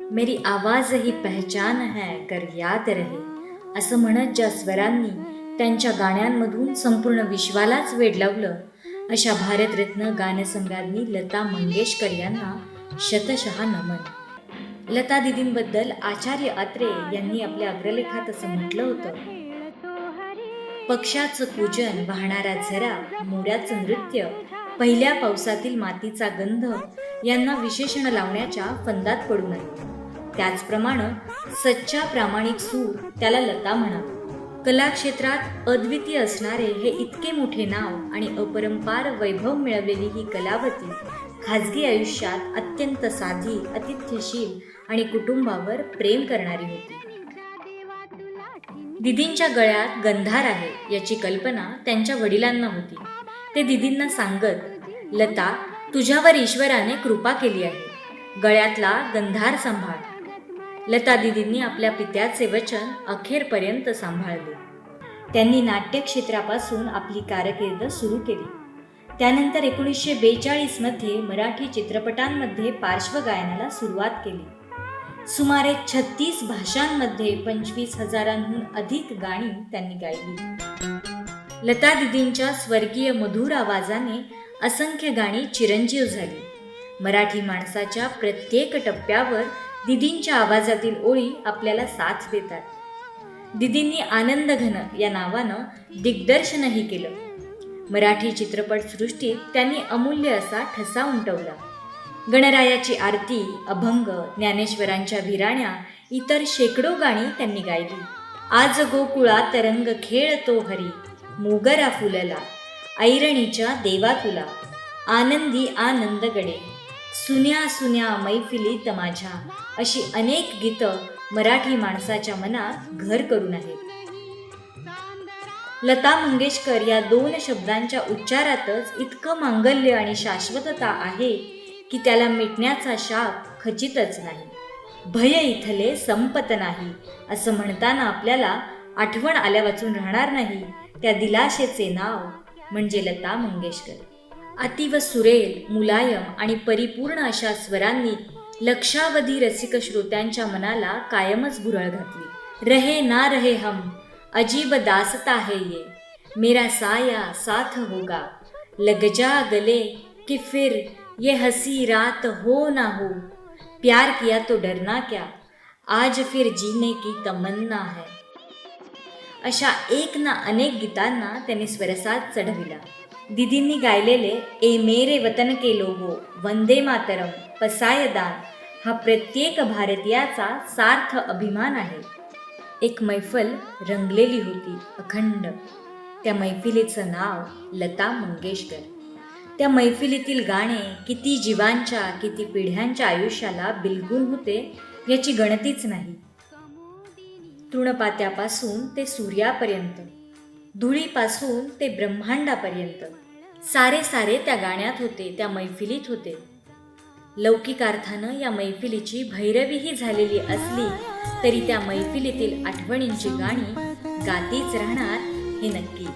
मेरी आवाज ही पहचान है कर याद रहे. असं म्हणत ज्या स्वरांनी त्यांच्या गाण्यांमधून संपूर्ण विश्वालाच वेडलावलं अशा भारतरत्न गानसम्राज्ञी लता मंगेशकर यांना शतशः नमन. लता दिदींबद्दल आचार्य अत्रे यांनी आपल्या अग्रलेखात असं म्हटलं होतं पक्षाचं पूजन वाहणारा झरा मोऱ्याचं नृत्य पहिल्या पावसातील मातीचा गंध यांना विशेषण लावण्याच्या फंदात पडू नये. त्याचप्रमाणे सच्चा प्रामाणिक सूर त्याला लता म्हणा. कला क्षेत्रात अद्वितीय असणारे हे इतके मोठे नाव आणि अपरंपार वैभव मिळवलेली ही कलावती खाजगी आयुष्यात अत्यंत साधी अतिथ्यशील आणि कुटुंबावर प्रेम करणारी होती. दिदींच्या गळ्यात गंधार आहे याची कल्पना त्यांच्या वडिलांना होती. ते दिदींना सांगत लता तुझ्यावर ईश्वराने कृपा केली आहे. गळ्यातला गंधार सांभाळ. लता दिदींनी आपल्या पित्याचे वचन अखेरपर्यंत सांभाळले. त्यांनी नाट्यक्षेत्रापासून आपली कारकीर्द सुरू केली. त्यानंतर एकोणीसशे बेचाळीसमध्ये मराठी चित्रपटांमध्ये पार्श्वगायनाला सुरुवात केली. सुमारे छत्तीस भाषांमध्ये पंचवीस हजारांहून अधिक गाणी त्यांनी गायली. लता दिदींच्या स्वर्गीय मधुर आवाजाने असंख्य गाणी चिरंजीव झाली. मराठी माणसाच्या प्रत्येक टप्प्यावर दिदींच्या आवाजातील ओळी आपल्याला साथ देतात. दिदींनी आनंद घन या नावानं दिग्दर्शनही केलं. मराठी चित्रपटसृष्टीत त्यांनी अमूल्य असा ठसा उमटवला. गणरायाची आरती अभंग ज्ञानेश्वरांच्या विराण्या इतर शेकडो गाणी त्यांनी गायली. आज गोकुळा तरंग खेळ तो हरी मोगरा फुलला ऐरणीच्या देवा तुला आनंदी आनंद गडे. सुन्या सुन्या मैफिलीत माझ्या अशी अनेक गीतं मराठी माणसाच्या मनात घर करून आहेत. लता मंगेशकर या दोन शब्दांच्या उच्चारातच इतकं मांगल्य आणि शाश्वतता आहे की त्याला मिटण्याचा शाप खचितच नाही. भय इथले संपत नाही असं म्हणताना आपल्याला आठवण आल्या वाचून राहणार नाही त्या दिलाशेचे नाव म्हणजे लता मंगेशकर. अतीव सुरेल मुलायम आणि परिपूर्ण अशा स्वरांनी लक्षावधी रसिक श्रोत्यांच्या मनाला कायमच भुरळ घातली. रहे ना रहे हम अजीब दासता है ये मेरा साया साथ होगा. लग जा गले कि फिर ये हसी रात हो ना हो प्यार किया तो डरना क्या आज फिर जीने की तमन्ना है. अशा एक ना अनेक गीतांना त्यांनी स्वरसाद चढविला. दिदींनी गायलेले ए मेरे वतन के लोगो वंदे मातरम पसायदान हा प्रत्येक भारतीयाचा सार्थ अभिमान आहे. एक मैफल रंगलेली होती अखंड. त्या मैफिलीचं नाव लता मंगेशकर. त्या मैफिलीतील गाणे किती जीवांच्या किती पिढ्यांच्या आयुष्याला बिलगून होते याची गणतीच नाही. तृणपात्यापासून ते सूर्यापर्यंत. धुळीपासून ते ब्रह्मांडापर्यंत. सारे सारे त्या गाण्यात होते त्या मैफिलीत होते. लौकिकार्थानं या मैफिलीची भैरवीही झालेली असली तरी त्या मैफिलीतील आठवणींची गाणी गातीच राहणार हे नक्की.